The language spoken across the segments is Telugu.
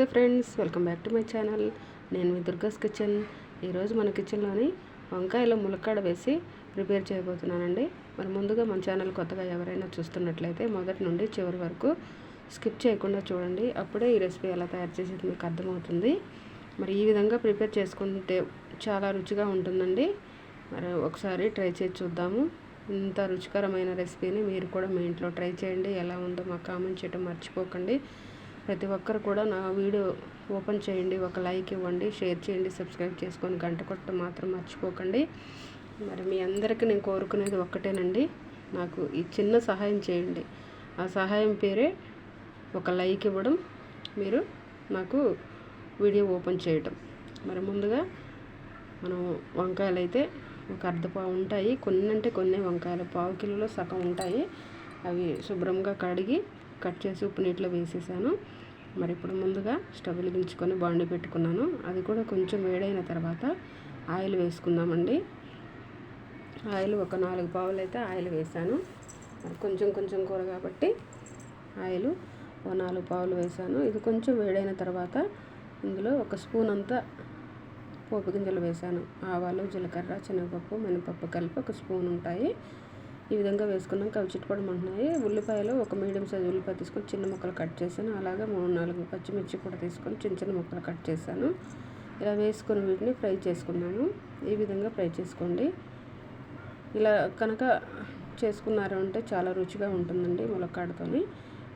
నమస్తే friends welcome back to my channel. నేను మీ దుర్గాస్ కిచెన్. ఈరోజు మన కిచెన్లోని వంకాయలో ములక్కాడ వేసి ప్రిపేర్ చేయబోతున్నానండి. మరి ముందుగా మన ఛానల్ కొత్తగా ఎవరైనా చూస్తున్నట్లయితే మొదటి నుండి చివరి వరకు స్కిప్ చేయకుండా చూడండి. అప్పుడే ఈ రెసిపీ ఎలా తయారు చేసేది మీకు అర్థమవుతుంది. మరి ఈ విధంగా ప్రిపేర్ చేసుకుంటే చాలా రుచిగా ఉంటుందండి. మరి ఒకసారి ట్రై చేసి చూద్దాము. ఇంత రుచికరమైన రెసిపీని మీరు కూడా మీ ఇంట్లో ట్రై చేయండి. ఎలా ఉందో మాకు కామెంట్ చేయడం మర్చిపోకండి. ప్రతి ఒక్కరు కూడా నా వీడియో ఓపెన్ చేయండి ఒక లైక్ ఇవ్వండి షేర్ చేయండి సబ్స్క్రైబ్ చేసుకొని గంట కొట్ట మాత్రం మర్చిపోకండి. మరి మీ అందరికీ నేను కోరుకునేది ఒక్కటేనండి. నాకు ఈ చిన్న సహాయం చేయండి. ఆ సహాయం పేరే ఒక లైక్ ఇవ్వడం మీరు నాకు వీడియో ఓపెన్ చేయటం. మరి ముందుగా మనం వంకాయలు అయితే ఒక అర్ధ పావు ఉంటాయి. కొన్ని అంటే కొన్ని వంకాయలు పావు కిలోలో సగం ఉంటాయి. అవి శుభ్రంగా కడిగి కట్ చేసి ఉప్పు నీటిలో వేసేసాను. మరి ఇప్పుడు ముందుగా స్టవ్ వెలిగించుకొని బాండి పెట్టుకున్నాను. అది కూడా కొంచెం వేడైన తర్వాత ఆయిల్ వేసుకుందామండి. ఆయిల్ ఒక నాలుగు పావులు అయితే ఆయిల్ వేసాను. కొంచెం కొంచెం కూర కాబట్టి ఆయిల్ ఒక నాలుగు పావులు వేసాను. ఇది కొంచెం వేడైన తర్వాత ఇందులో ఒక స్పూన్ అంతా పోపు గింజలు వేసాను. ఆవాలు జీలకర్ర శనగపప్పు మినపప్పు కలిపి ఒక స్పూన్ ఉంటాయి. ఈ విధంగా వేసుకున్నాక అవి చిట్టుపడమంటున్నాయి ఉల్లిపాయలు ఒక మీడియం సైజ్ ఉల్లిపాయ తీసుకొని చిన్న ముక్కలు కట్ చేశాను. అలాగే మూడు నాలుగు పచ్చిమిర్చి కూడా తీసుకొని చిన్న చిన్న ముక్కలు కట్ చేశాను. ఇలా వేసుకొని వీటిని ఫ్రై చేసుకున్నాను. ఈ విధంగా ఫ్రై చేసుకోండి. ఇలా కనుక చేసుకున్నారు అంటే చాలా రుచిగా ఉంటుందండి ములక్కాడతోని.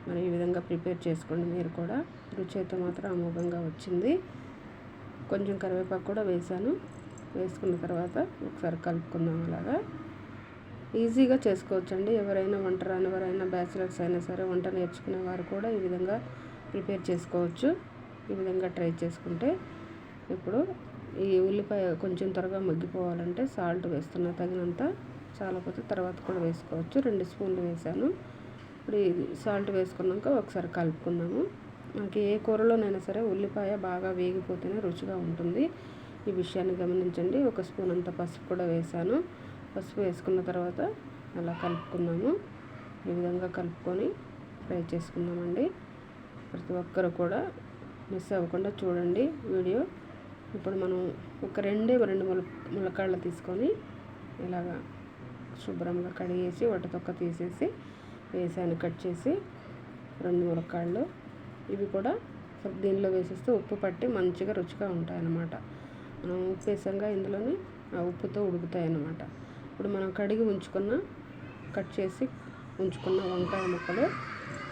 మరి ఈ విధంగా ప్రిపేర్ చేసుకోండి మీరు కూడా. రుచి అయితే మాత్రం అమోఘంగా వచ్చింది. కొంచెం కరివేపాకు కూడా వేసాను వేసుకున్న తర్వాత ఒకసారి కలుపుకుందాం అలాగా. ఈజీగా చేసుకోవచ్చండి. ఎవరైనా వంట రాని ఎవరైనా బ్యాచిలర్స్ అయినా సరే వంట నేర్చుకునే వారు కూడా ఈ విధంగా ప్రిపేర్ చేసుకోవచ్చు. ఈ విధంగా ట్రై చేసుకుంటే ఇప్పుడు ఈ ఉల్లిపాయ కొంచెం త్వరగా మగ్గిపోవాలంటే సాల్ట్ వేస్తున్నా తగినంత చాలాపోతే తర్వాత కూడా వేసుకోవచ్చు. రెండు స్పూన్లు వేసాను. ఇప్పుడు ఇది సాల్ట్ వేసుకున్నాక ఒకసారి కలుపుకున్నాము. మనకి ఏ కూరలోనైనా సరే ఉల్లిపాయ బాగా వేగిపోతేనే రుచిగా ఉంటుంది. ఈ విషయాన్ని గమనించండి. ఒక స్పూన్ అంత పసుపు కూడా వేసాను. పసుపు వేసుకున్న తర్వాత అలా కలుపుకున్నాము ఈ విధంగా కలుపుకొని ఫ్రై చేసుకుందామండి. ప్రతి ఒక్కరు కూడా మిస్ అవ్వకుండా చూడండి వీడియో. ఇప్పుడు మనం ఒక రెండే రెండు ముల ములకాళ్ళు తీసుకొని ఇలాగా శుభ్రంగా కడిగేసి వడ్డ తొక్క తీసేసి వేసాను కట్ చేసి రెండు ములక్కాళ్ళు ఇవి కూడా దీనిలో వేసేస్తే ఉప్పు పట్టి మంచిగా రుచిగా ఉంటాయి అన్నమాట మనం ఉప్పు వేసాక ఇందులోని ఆ ఉప్పుతో ఉడుకుతాయి అన్నమాట ఇప్పుడు మనం కడిగి ఉంచుకున్న కట్ చేసి ఉంచుకున్న వంకాయ ముక్కలు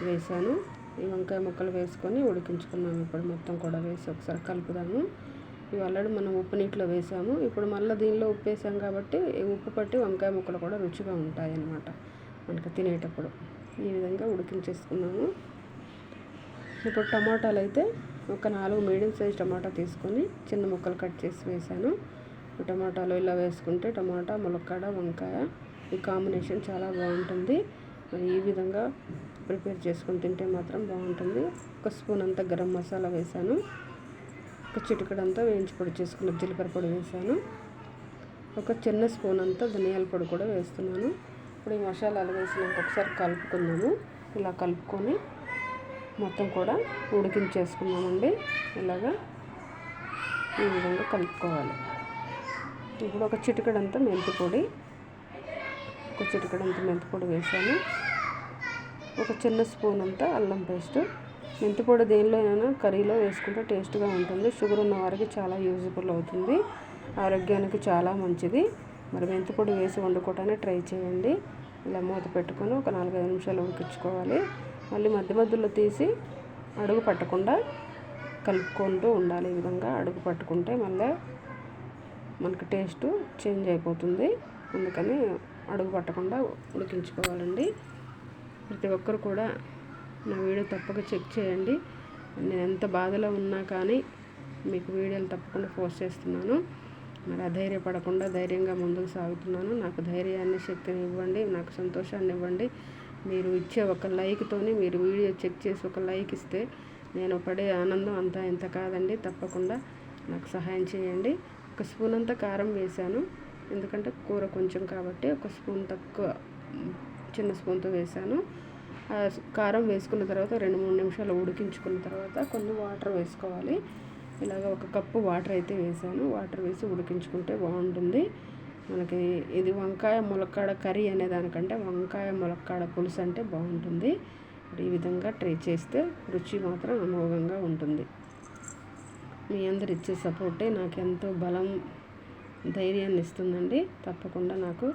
వేసాను ఈ వంకాయ ముక్కలు వేసుకొని ఉడికించుకున్నాము. ఇప్పుడు మొత్తం కూడా వేసి ఒకసారి కలుపుదాము. ఇవి ఆల్రెడీ మనం ఉప్పు నీటిలో వేసాము. ఇప్పుడు మళ్ళీ దీనిలో ఉప్పు వేసాం కాబట్టి ఉప్పు పట్టి వంకాయ ముక్కలు కూడా రుచిగా ఉంటాయి అన్నమాట మనకు తినేటప్పుడు. ఈ విధంగా ఉడికించేసుకున్నాము. ఇప్పుడు టమాటాలు అయితే ఒక నాలుగు మీడియం సైజ్ టమాటా తీసుకొని చిన్న ముక్కలు కట్ చేసి వేసాను టమాటాలు ఇలా వేసుకుంటే టమాటా ములక్కాడ వంకాయ ఈ కాంబినేషన్ చాలా బాగుంటుంది. మరి ఈ విధంగా ప్రిపేర్ చేసుకొని తింటే మాత్రం బాగుంటుంది. ఒక స్పూన్ అంతా గరం మసాలా వేసాను. ఒక చిటికడంతా వేయించి పొడి చేసుకున్న జీలకర్ర పొడి వేసాను. ఒక చిన్న స్పూన్ అంతా ధనియాల పొడి కూడా వేస్తున్నాను. ఇప్పుడు ఈ మసాలాలు వేసినాక ఒకసారి కలుపుకుందాము. ఇలా కలుపుకొని మొత్తం కూడా ఉడికించేసుకున్నామండి ఇలాగా ఈ విధంగా కలుపుకోవాలి. ఇప్పుడు ఒక చిటికడంతా మెంతి పొడి ఒక చిటికడంతా మెంతి పొడి వేసాను. ఒక చిన్న స్పూన్ అంతా అల్లం పేస్ట్. మెంతి పొడి దేనిలోనైనా కర్రీలో వేసుకుంటే టేస్ట్గా ఉంటుంది. షుగర్ ఉన్న వారికి చాలా యూజ్ఫుల్ అవుతుంది. ఆరోగ్యానికి చాలా మంచిది. మరి మెంతి పొడి వేసి వండుకోవటానికి ట్రై చేయండి. ఇలా మూత పెట్టుకొని ఒక నాలుగైదు నిమిషాలు ఉడికించుకోవాలి. మళ్ళీ మధ్య మధ్యలో తీసి అడుగు పట్టకుండా కలుపుకుంటూ ఉండాలి ఈ విధంగా. అడుగు పట్టుకుంటే మళ్ళీ మనకు టేస్ట్ చేంజ్ అయిపోతుంది. అందుకని అడుగు పట్టకుండా ఉడికించుకోవాలండి. ప్రతి ఒక్కరు కూడా నా వీడియో తప్పక చెక్ చేయండి. నేను ఎంత బాధలో ఉన్నా కానీ మీకు వీడియోలు తప్పకుండా పోస్ట్ చేస్తున్నాను. మరి అధైర్యపడకుండా ధైర్యంగా ముందుకు సాగుతున్నాను. నాకు ధైర్యాన్ని శక్తిని ఇవ్వండి. నాకు సంతోషాన్ని ఇవ్వండి. మీరు ఇచ్చే ఒక లైక్తోని మీరు వీడియో చెక్ చేసి ఒక లైక్ ఇస్తే నేను పడే ఆనందం అంతా ఇంత కాదండి. తప్పకుండా నాకు సహాయం చేయండి. ఒక స్పూన్ అంతా కారం వేసాను ఎందుకంటే కూర కొంచెం కాబట్టి ఒక స్పూన్ తక్కువ చిన్న స్పూన్తో వేసాను ఆ కారం వేసుకున్న తర్వాత రెండు మూడు నిమిషాలు ఉడికించుకున్న తర్వాత కొన్ని వాటర్ వేసుకోవాలి. ఇలాగ ఒక కప్పు వాటర్ అయితే వేసాను వాటర్ వేసి ఉడికించుకుంటే బాగుంటుంది. మనకి ఇది వంకాయ ములక్కాడ కర్రీ అనే దానికంటే వంకాయ ములక్కాడ పులుసు అంటే బాగుంటుంది. ఈ విధంగా ట్రై చేస్తే రుచి మాత్రం అమోఘంగా ఉంటుంది. మీ అందరు ఇచ్చే సపోర్టే నాకు ఎంతో బలం ధైర్యాన్ని ఇస్తుందండి తప్పకుండా నాకు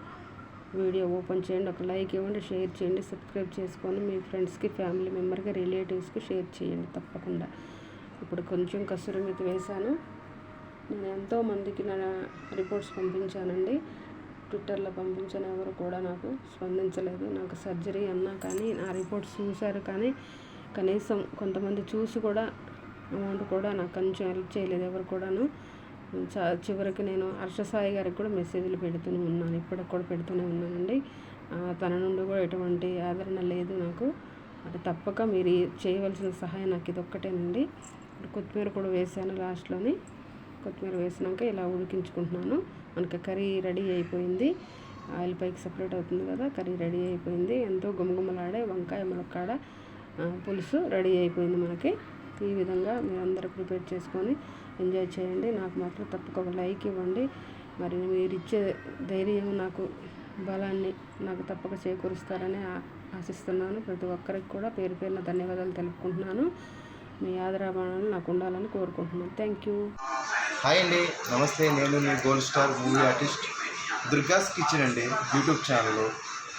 వీడియో ఓపెన్ చేయండి ఒక లైక్ ఇవ్వండి షేర్ చేయండి సబ్స్క్రైబ్ చేసుకొని మీ ఫ్రెండ్స్కి ఫ్యామిలీ మెంబర్కి రిలేటివ్స్కి షేర్ చేయండి తప్పకుండా. ఇప్పుడు కొంచెం కసూరి మీద వేశాను. నేను ఎంతో మందికి నా రిపోర్ట్స్ పంపించానండి. ట్విట్టర్లో పంపించిన ఎవరు కూడా నాకు స్పందించలేదు. నాకు సర్జరీ అన్నా కానీ నా రిపోర్ట్స్ చూశారు కానీ కనీసం కొంతమంది చూసి కూడా అమౌంట్ కూడా నాకు కొంచెం హెల్ప్ చేయలేదు. ఎవరు కూడాను. చ చివరికి నేను హర్షసాయి గారికి కూడా మెసేజ్లు పెడుతూనే ఉన్నాను. ఇప్పటికి కూడా పెడుతూనే ఉన్నానండి. తన నుండి కూడా ఎటువంటి ఆదరణ లేదు నాకు. అంటే తప్పక మీరు చేయవలసిన సహాయం నాకు ఇది ఒక్కటేనండి. కొత్తిమీర కూడా వేసాను లాస్ట్లోని. కొత్తిమీర వేసినాక ఇలా ఉడికించుకుంటున్నాను. మనకి కర్రీ రెడీ అయిపోయింది. ఆయిల్ పైకి సపరేట్ అవుతుంది కదా కర్రీ రెడీ అయిపోయింది. ఎంతో గుమగుమలాడే వంకాయ ములక్కాడ పులుసు రెడీ అయిపోయింది మనకి. ఈ విధంగా మీరందరూ ప్రిపేర్ చేసుకొని ఎంజాయ్ చేయండి. నాకు మాత్రం తప్పక ఒక లైక్ ఇవ్వండి. మరి మీరు ఇచ్చే ధైర్యం నాకు బలాన్ని నాకు తప్పక చేకూరుస్తారని ఆ- ఆశిస్తున్నాను. ప్రతి ఒక్కరికి కూడా పేరు పేరున ధన్యవాదాలు తెలుపుకుంటున్నాను. మీ ఆదరాభాణాలు నాకు ఉండాలని కోరుకుంటున్నాను. Thank you. హాయ్ అండి. నమస్తే. నేను మీ gold star movie artist Durga's kitchen అండి. YouTube channel.